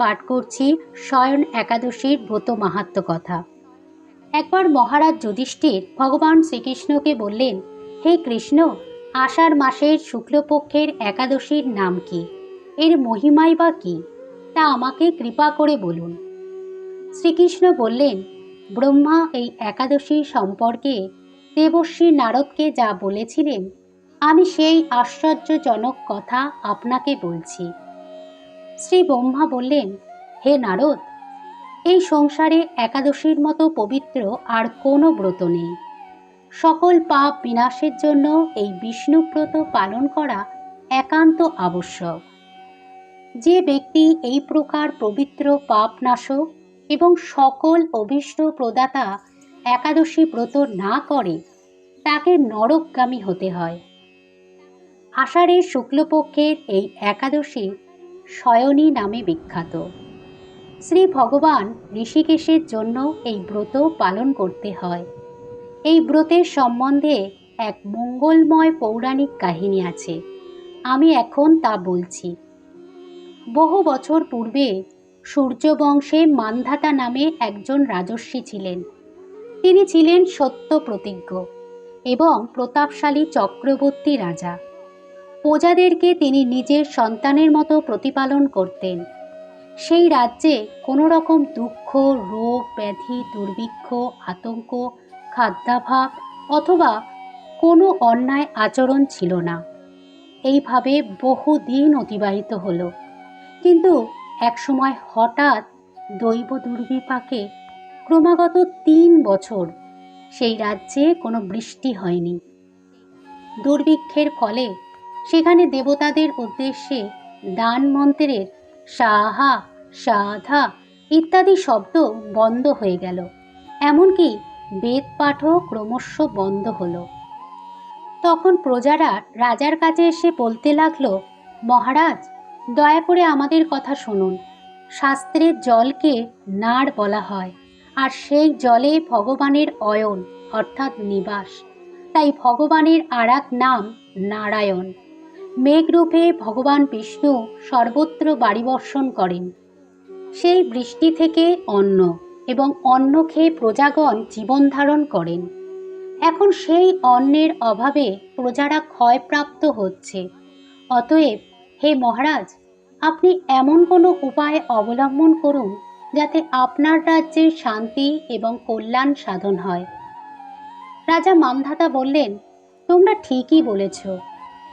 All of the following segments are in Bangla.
পাঠ করছি স্বয়ন একাদশীর ব্রত মাহাত্ম কথা। একবার মহারাজ যুধিষ্ঠির ভগবান শ্রীকৃষ্ণকে বললেন, হে কৃষ্ণ, আষাঢ় মাসের শুক্লপক্ষের একাদশীর নাম কি? এর মহিমাই বা কি? তা আমাকে কৃপা করে বলুন। শ্রীকৃষ্ণ বললেন, ব্রহ্মা, এই একাদশী সম্পর্কে দেবশ্রী নারদকে যা বলেছিলেন, আমি সেই আশ্চর্যজনক কথা আপনাকে বলছি। শ্রী ব্রহ্মা বললেন, হে নারদ, এই সংসারে একাদশীর মতো পবিত্র আর কোনো ব্রত নেই। সকল পাপ বিনাশের জন্য এই বিষ্ণুব্রত পালন করা একান্ত আবশ্যক। যে ব্যক্তি এই প্রকার পবিত্র পাপ নাশক এবং সকল অভীষ্ট প্রদাতা একাদশী ব্রত না করে, তাকে নরকগামী হতে হয়। আষাঢ়ের শুক্লপক্ষের এই একাদশী শয়নী নামে বিখ্যাত। শ্রী ভগবান ঋষিকেশের জন্য এই ব্রত পালন করতে হয়। এই ব্রতের সম্বন্ধে এক মঙ্গলময় পৌরাণিক কাহিনী আছে। আমি এখন তা বলছি। বহু বছর পূর্বে সূর্যবংশে মান্ধাতা নামে একজন রাজস্বী ছিলেন। তিনি ছিলেন সত্য প্রতিজ্ঞ এবং প্রতাপশালী চক্রবর্তী রাজা। প্রজাদেরকে তিনি নিজের সন্তানের মতো প্রতিপালন করতেন। সেই রাজ্যে কোনো রকম দুঃখ, রোগ, ব্যাধি, দুর্ভিক্ষ, আতঙ্ক, খাদ্যাভাব অথবা কোনো অন্যায় আচরণ ছিল না। এইভাবে বহু দিন অতিবাহিত হলো। কিন্তু একসময় হঠাৎ দৈব দুর্বিপাকে ক্রমাগত তিন বছর সেই রাজ্যে কোনো বৃষ্টি হয়নি। দুর্ভিক্ষের ফলে সেখানে দেবতাদের উদ্দেশ্যে দান মন্ত্রের সাহা, সাধা ইত্যাদি শব্দ বন্ধ হয়ে গেল। এমনকি বেদ পাঠও ক্রমশ বন্ধ হলো। তখন প্রজারা রাজার কাছে এসে বলতে লাগল, মহারাজ, দয়া করে আমাদের কথা শুনুন। শাস্ত্রের জলকে নাড় বলা হয়, আর সেই জলে ভগবানের অয়ন, অর্থাৎ নিবাস। তাই ভগবানের আর নাম নারায়ণ। মেঘরূপে ভগবান বিষ্ণু সর্বত্র বাড়ি বর্ষণ করেন। সেই বৃষ্টি থেকে অন্ন এবং অন্ন খেয়ে প্রজাগণ জীবন ধারণ করেন। এখন সেই অন্নের অভাবে প্রজারা ক্ষয়প্রাপ্ত হচ্ছে। অতএব, হে মহারাজ, আপনি এমন কোনো উপায় অবলম্বন করুন যাতে আপনার রাজ্যের শান্তি এবং কল্যাণ সাধন হয়। রাজা মামধাতা বললেন, তোমরা ঠিকই বলেছ।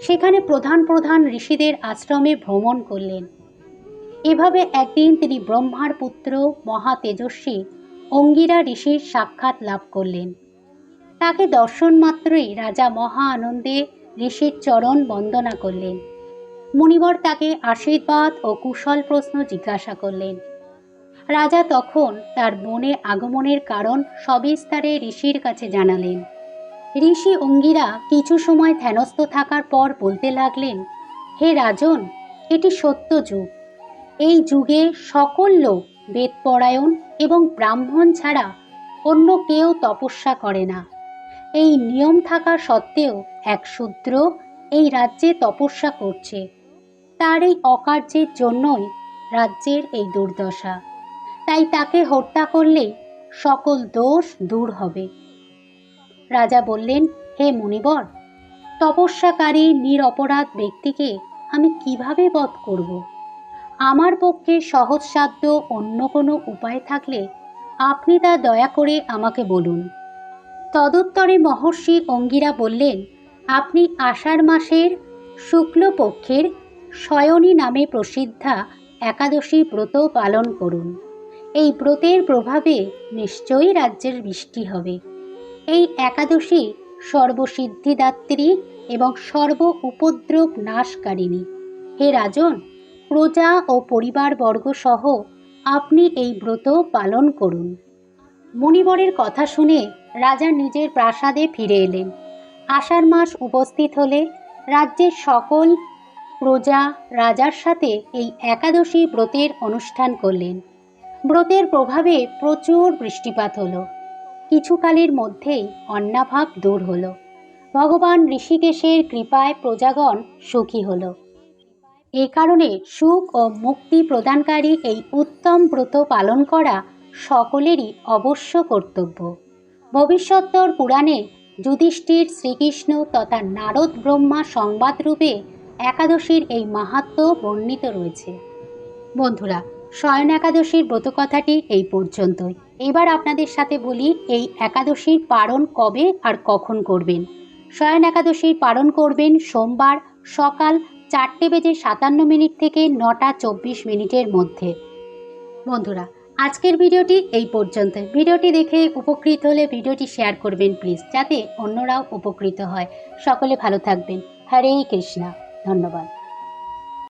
সেখানে প্রধান প্রধান ঋষিদের আশ্রমে ভ্রমণ করলেন। এভাবে একদিন তিনি ব্রহ্মার পুত্র মহা তেজস্বী অঙ্গিরা ঋষির সাক্ষাৎ লাভ করলেন। তাকে দর্শন মাত্রই রাজা মহা আনন্দে ঋষির চরণ বন্দনা করলেন। মুনিবর তাকে আশীর্বাদ ও কুশল প্রশ্ন জিজ্ঞাসা করলেন। রাজা তখন তার বনে আগমনের কারণ সবিস্তারে ঋষির কাছে জানালেন। ঋষি অঙ্গিরা কিছু সময় ধ্যানস্থ থাকার পর বলতে লাগলেন, হে রাজন, এটি সত্য যুগ। এই যুগে সকল লোক বেদপরায়ণ এবং ব্রাহ্মণ ছাড়া অন্য কেউ তপস্যা করে না। এই নিয়ম থাকা সত্ত্বেও এক শূদ্র এই রাজ্যে তপস্যা করছে। তার এই অকার্যের জন্যই রাজ্যের এই দুর্দশা। তাই তাকে হত্যা করলেই সকল দোষ দূর হবে। রাজা বললেন, হে মুনিবর, তপস্যাকারী নিরপরাধ ব্যক্তিকে আমি কীভাবে বধ করব? আমার পক্ষে সহজসাধ্য অন্য কোনো উপায় থাকলে আপনি তা দয়া করে আমাকে বলুন। তদুত্তরে মহর্ষি অঙ্গিরা বললেন, আপনি আষাঢ় মাসের শুক্লপক্ষের শয়নী নামে প্রসিদ্ধা একাদশী ব্রত পালন করুন। এই ব্রতের প্রভাবে নিশ্চয়ই রাজ্যের বৃষ্টি হবে। এই একাদশী সর্বসিদ্ধিদাত্রী এবং সর্ব উপদ্রব নাশকারিণী। হে রাজন, প্রজা ও পরিবারবর্গ সহ আপনি এই ব্রত পালন করুন। মুনিবরের কথা শুনে রাজা নিজের প্রাসাদে ফিরে এলেন। আষাঢ় মাস উপস্থিত হলে রাজ্যের সকল প্রজা রাজার সাথে এই একাদশী ব্রতের অনুষ্ঠান করলেন। ব্রতের প্রভাবে প্রচুর বৃষ্টিপাত হলো। কিছুকালের মধ্যেই অন্নাভাব দূর হল। ভগবান ঋষিকেশের কৃপায় প্রজাগণ সুখী হল। এ কারণে সুখ ও মুক্তি প্রদানকারী এই উত্তম ব্রত পালন করা সকলেরই অবশ্য কর্তব্য। ভবিষ্যত্তর পুরাণে যুধিষ্ঠির শ্রীকৃষ্ণ তথা নারদ ব্রহ্মা সংবাদরূপে একাদশীর এই মাহাত্ম্য বর্ণিত রয়েছে। বন্ধুরা শয়ন একাদশীর ব্রতকথাটি এই পর্যন্তই। এবার আপনাদের সাথে বলি, এই একাদশীর পালন কবে আর কখন করবেন? শয়ন একাদশীর পালন করবেন সোমবার সকাল চারটে বেজে সাতান্ন মিনিট থেকে নটা চব্বিশ মিনিটের মধ্যে। বন্ধুরা, আজকের ভিডিওটি এই পর্যন্ত। ভিডিওটি দেখে উপকৃত হলে ভিডিওটি শেয়ার করবেন প্লিজ, যাতে অন্যরাও উপকৃত হয়। সকলে ভালো থাকবেন। হরে কৃষ্ণা। ধন্যবাদ।